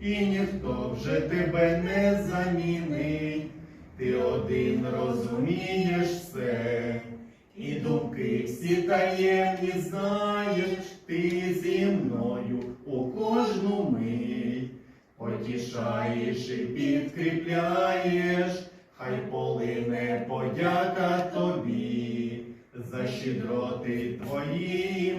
і ніхто вже тебе не замінить. Ти один розумієш все, і думки всі таємні знаєш, ти зі мною у кожну мить. Потішаєш і підкріпляєш, хай полине подяка тобі, за щедроти твої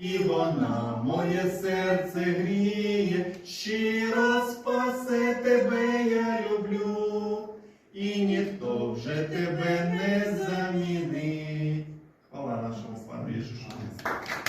і вона моє серце гріє, щиро спасе тебе я люблю, і ніхто вже тебе не замінить. Хвала нашому славу Ісусу Христу.